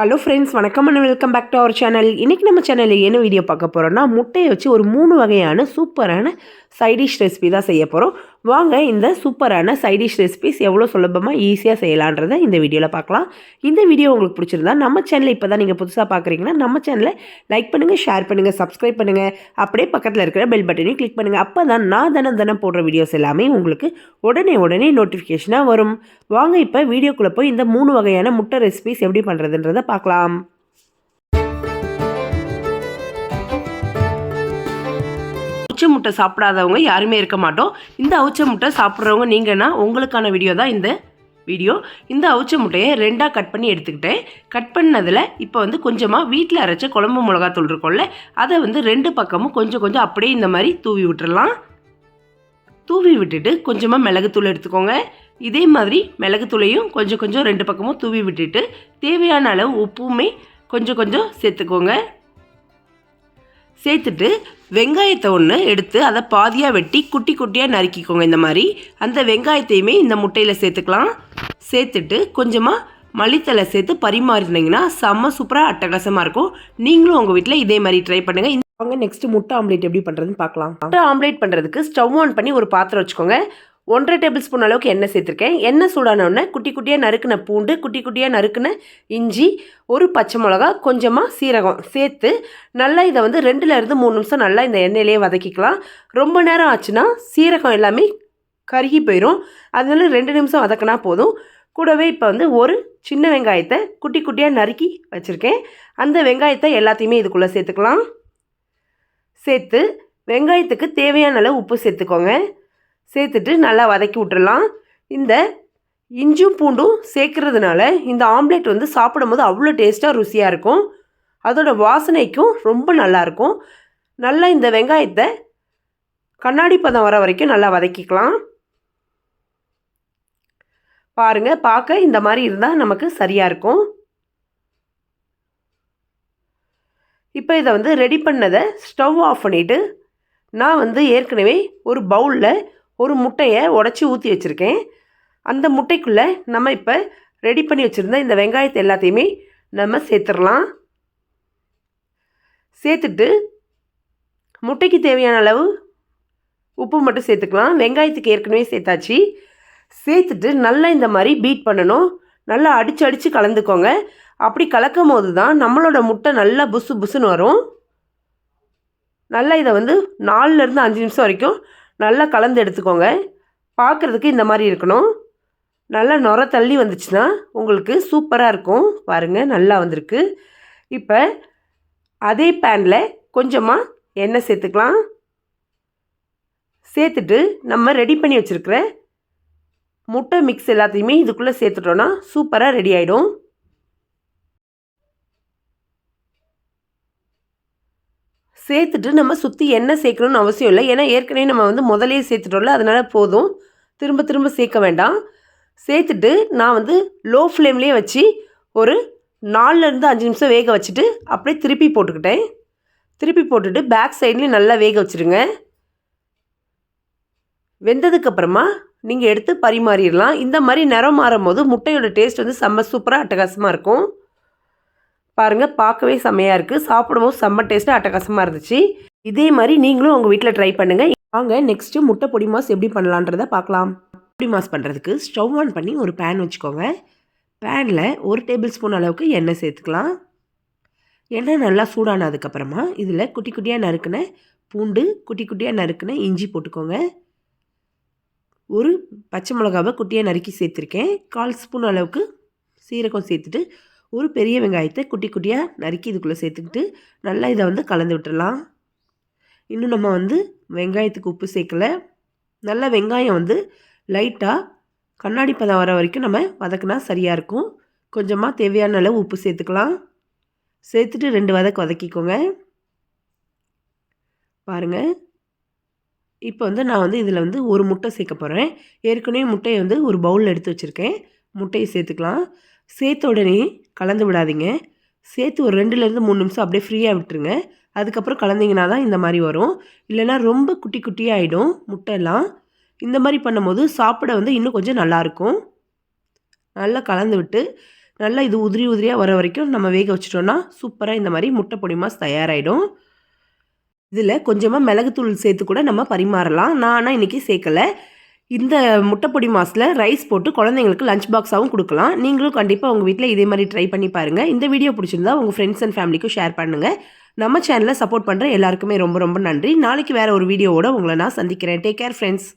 Hello friends வணக்கம் and welcome back to our channel இன்றைக்கி நம்ம சேனலில் என்ன வீடியோ பார்க்க போகிறோம்னா முட்டையை வச்சு ஒரு மூணு வகையான சூப்பரான சைடிஷ் ரெசிபி தான் செய்ய போகிறோம் வாங்க இந்த சூப்பரான சைடிஷ் ரெசிபிஸ் எவ்வளோ சுலபமாக ஈஸியாக செய்யலான்றதை இந்த வீடியோவில் பார்க்கலாம். இந்த வீடியோ உங்களுக்கு பிடிச்சிருந்தா நம்ம சேனலை இப்போ தான் நீங்கள் புதுசாக பார்க்குறீங்கன்னா நம்ம சேனலை லைக் பண்ணுங்கள் ஷேர் பண்ணுங்கள் சப்ஸ்கிரைப் பண்ணுங்கள் அப்படியே பக்கத்தில் இருக்கிற பெல் பட்டனையும் கிளிக் பண்ணுங்கள் அப்போ தான் நான் தினம் தினம் போடுற வீடியோஸ் எல்லாமே உங்களுக்கு உடனே உடனே நோட்டிஃபிகேஷனாக வரும். வாங்க இப்போ வீடியோக்குள்ளே போய் இந்த மூணு வகையான முட்டை ரெசிபிஸ் எப்படி பண்ணுறதுன்றதை பார்க்கலாம். அவிச்ச முட்டை சாப்பிடாதவங்க யாருமே இருக்க மாட்டோம். இந்த அவிச்ச முட்டை சாப்பிட்றவங்க நீங்கன்னா உங்களுக்கான வீடியோ தான் இந்த வீடியோ இந்த அவிச்ச முட்டையை ரெண்டாக கட் பண்ணி எடுத்துக்கிட்டேன். கட் பண்ணதில் இப்போ வந்து கொஞ்சமாக வீட்டில் அரைச்ச குழம்பு மிளகாத்தூள் இருக்கும்ல அதை வந்து ரெண்டு பக்கமும் கொஞ்சம் கொஞ்சம் அப்படியே இந்த மாதிரி தூவி விட்டுறலாம். தூவி விட்டுட்டு கொஞ்சமாக மிளகுத்தூள் எடுத்துக்கோங்க. இதே மாதிரி மிளகுத்தூளையும் கொஞ்சம் கொஞ்சம் ரெண்டு பக்கமும் தூவி விட்டுட்டு தேவையான அளவு உப்புமே கொஞ்சம் கொஞ்சம் சேர்த்துக்கோங்க. சேர்த்துட்டு வெங்காயத்தை ஒன்று எடுத்து அதை பாதியாக வெட்டி குட்டி குட்டியாக நறுக்கிக்கோங்க இந்த மாதிரி. அந்த வெங்காயத்தையுமே இந்த முட்டையில் சேர்த்துக்கலாம். சேர்த்துட்டு கொஞ்சமாக மல்லித்தலை சேர்த்து பரிமாறினீங்கன்னா செம்ம சூப்பராக அட்டகாசமாக இருக்கும். நீங்களும் உங்கள் வீட்டில் இதே மாதிரி ட்ரை பண்ணுங்கள் இந்த வாங்க நெக்ஸ்ட் முட்டை ஆம்லேட் எப்படி பண்ணுறதுன்னு பார்க்கலாம். முட்டை ஆம்லேட் பண்ணுறதுக்கு ஸ்டவ் ஆன் பண்ணி ஒரு பாத்திரம் வச்சுக்கோங்க. ஒன்றரை டேபிள் ஸ்பூன் அளவுக்கு எண்ணெய் சேர்த்துருக்கேன். எண்ணெய் சூடானவுடனே குட்டி குட்டியாக நறுக்கின பூண்டு குட்டி குட்டியாக நறுக்கின இஞ்சி ஒரு பச்சை மிளகா கொஞ்சமாக சீரகம் சேர்த்து நல்லா இதை வந்து ரெண்டுலேருந்து மூணு நிமிஷம் நல்லா இந்த எண்ணெயிலேயே வதக்கிக்கலாம். ரொம்ப நேரம் ஆச்சுன்னா சீரகம் எல்லாமே கருகி போயிடும் அதனால ரெண்டு நிமிஷம் வதக்கினா போதும். கூடவே இப்போ வந்து ஒரு சின்ன வெங்காயத்தை குட்டி குட்டியாக நறுக்கி வச்சுருக்கேன். அந்த வெங்காயத்தை எல்லாத்தையுமே இதுக்குள்ளே சேர்த்துக்கலாம். சேர்த்து வெங்காயத்துக்கு தேவையான அளவு உப்பு சேர்த்துக்கோங்க. சேர்த்துட்டு நல்லா வதக்கி விட்டுடலாம் இந்த இஞ்சும் பூண்டும் சேர்க்கறதுனால இந்த ஆம்லேட் வந்து சாப்பிடும்போது அவ்வளோ டேஸ்ட்டாக ருசியாக இருக்கும். அதோட வாசனைக்கும் ரொம்ப நல்லாயிருக்கும் நல்லா இந்த வெங்காயத்தை கண்ணாடி பதம் வர வரைக்கும் நல்லா வதக்கிக்கலாம். பாருங்கள் பார்க்க இந்த மாதிரி இருந்தால் நமக்கு சரியாக இருக்கும். இப்போ இதை வந்து ரெடி பண்ணதை ஸ்டவ் ஆஃப் பண்ணிவிட்டு நான் வந்து ஏற்கனவே ஒரு பவுலில் ஒரு முட்டையை உடச்சி ஊற்றி வச்சுருக்கேன். அந்த முட்டைக்குள்ளே நம்ம இப்போ ரெடி பண்ணி வச்சுருந்த இந்த வெங்காயத்தை எல்லாத்தையுமே நம்ம சேர்த்துடலாம். சேர்த்துட்டு முட்டைக்கு தேவையான அளவு உப்பு மட்டும் சேர்த்துக்கலாம். வெங்காயத்துக்கு ஏற்கனவே சேர்த்தாச்சு. சேர்த்துட்டு நல்லா இந்த மாதிரி பீட் பண்ணணும். நல்லா அடித்து அடித்து கலந்துக்கோங்க. அப்படி கலக்கும் போது தான் நம்மளோட முட்டை நல்லா புசு புசுன்னு வரும். நல்லா இதை வந்து நாலுலேருந்து அஞ்சு நிமிஷம் வரைக்கும் நல்லா கலந்து எடுத்துக்கோங்க. பார்க்குறதுக்கு இந்த மாதிரி இருக்கணும். நல்லா நுர தள்ளி வந்துச்சுன்னா உங்களுக்கு சூப்பராக இருக்கும். பாருங்கள் நல்லா வந்திருக்கு. இப்போ அதே பேனில் கொஞ்சமாக எண்ணெய் சேர்த்துக்கலாம். சேர்த்துட்டு நம்ம ரெடி பண்ணி வச்சுருக்கிற முட்டை மிக்ஸ் எல்லாத்தையுமே இதுக்குள்ளே சேர்த்துட்டோன்னா சூப்பராக ரெடி ஆகிடும் சேர்த்துட்டு நம்ம சுற்றி எண்ணெய் சேர்க்கணும்னு அவசியம் இல்லை. ஏன்னா ஏற்கனவே நம்ம வந்து முதலே சேர்த்துட்டோம்ல அதனால் போதும். திரும்ப திரும்ப சேர்க்க வேண்டாம். சேர்த்துட்டு நான் வந்து லோ ஃப்ளேம்லேயே வச்சு ஒரு நாலுலேருந்து அஞ்சு நிமிஷம் வேக வச்சுட்டு அப்படியே திருப்பி போட்டுக்கிட்டேன். திருப்பி போட்டுட்டு பேக் சைட்லேயும் நல்லா வேக வச்சுருங்க. வெந்ததுக்கப்புறமா நீங்கள் எடுத்து பரிமாறிடலாம். இந்த மாதிரி நிறம் மாறும் போது முட்டையோட டேஸ்ட் வந்து செம்ம சூப்பராக அட்டகாசமாக இருக்கும். பாருங்கள் பார்க்கவே செம்மையாக இருக்குது சாப்பிடும்போது செம்ம டேஸ்ட்டு அட்டகாசமாக இருந்துச்சு. இதே மாதிரி நீங்களும் உங்கள் வீட்டில் ட்ரை பண்ணுங்கள் வாங்க நெக்ஸ்ட்டு முட்டை பொடி மாஸ் எப்படி பண்ணலான்றதை பார்க்கலாம் பொடி மாஸ் பண்ணுறதுக்கு ஸ்டவ் ஆன் பண்ணி ஒரு பேன் வச்சுக்கோங்க. பேனில் ஒரு டேபிள் ஸ்பூன் அளவுக்கு எண்ணெய் சேர்த்துக்கலாம். எண்ணெய் நல்லா சூடானதுக்கப்புறமா இதில் குட்டி குட்டியாக நறுக்கின பூண்டு குட்டி குட்டியாக நறுக்கின இஞ்சி போட்டுக்கோங்க. ஒரு பச்சை மிளகாவை குட்டியாக நறுக்கி சேர்த்துருக்கேன். கால் ஸ்பூன் அளவுக்கு சீரகம் சேர்த்துட்டு ஒரு பெரிய வெங்காயத்தை குட்டி குட்டியாக நறுக்கி இதுக்குள்ளே சேர்த்துக்கிட்டு நல்லா இதை வந்து கலந்து விட்டுடலாம். இன்னும் நம்ம வந்து வெங்காயத்துக்கு உப்பு சேர்க்கலை. நல்லா வெங்காயம் வந்து லைட்டாக கண்ணாடி பதம் வர வரைக்கும் நம்ம வதக்குனா சரியாக இருக்கும். கொஞ்சமாக தேவையான அளவு உப்பு சேர்த்துக்கலாம். சேர்த்துட்டு ரெண்டு வதக்கு வதக்கிக்கோங்க. பாருங்கள் இப்போ வந்து நான் வந்து இதில் வந்து ஒரு முட்டை சேர்க்க போகிறேன் ஏற்கனவே முட்டையை வந்து ஒரு பவுலில் எடுத்து வச்சுருக்கேன். முட்டையை சேர்த்துக்கலாம். சேர்த்த உடனே கலந்து விடாதீங்க. சேர்த்து ஒரு ரெண்டுலேருந்து மூணு நிமிஷம் அப்படியே ஃப்ரீயாக விட்டுருங்க. அதுக்கப்புறம் கலந்தீங்கன்னா தான் இந்த மாதிரி வரும். இல்லைனா ரொம்ப குட்டி குட்டியாக ஆகிடும் முட்டையெல்லாம் இந்த மாதிரி பண்ணும்போது சாப்பிட வந்து இன்னும் கொஞ்சம் நல்லாயிருக்கும் நல்லா கலந்து விட்டு நல்லா இது உதிரி உதிரியாக வர வரைக்கும் நம்ம வேக வச்சிட்டோன்னா சூப்பராக இந்த மாதிரி முட்டை பொடி மாஸ் தயாராகிடும் இதில் கொஞ்சமாக மிளகுத்தூள் சேர்த்து கூட நம்ம பரிமாறலாம். நான் ஆனால் இன்றைக்கி சேர்க்கலை. இந்த முட்டைப்பொடி மாஸில் ரைஸ் போட்டு குழந்தைங்களுக்கு லஞ்ச் பாக்ஸாகவும் கொடுக்கலாம். நீங்களும் கண்டிப்பாக உங்கள் வீட்டில் இதே மாதிரி ட்ரை பண்ணி பாருங்கள் இந்த வீடியோ பிடிச்சிருந்தா உங்கள் ஃப்ரெண்ட்ஸ் அண்ட் ஃபேமிலிக்கும் ஷேர் பண்ணுங்கள் நம்ம சேனலை சப்போர்ட் பண்ணுற எல்லாருக்குமே ரொம்ப ரொம்ப நன்றி. நாளைக்கு வேறு ஒரு வீடியோவோட உங்களை நான் சந்திக்கிறேன். Take care friends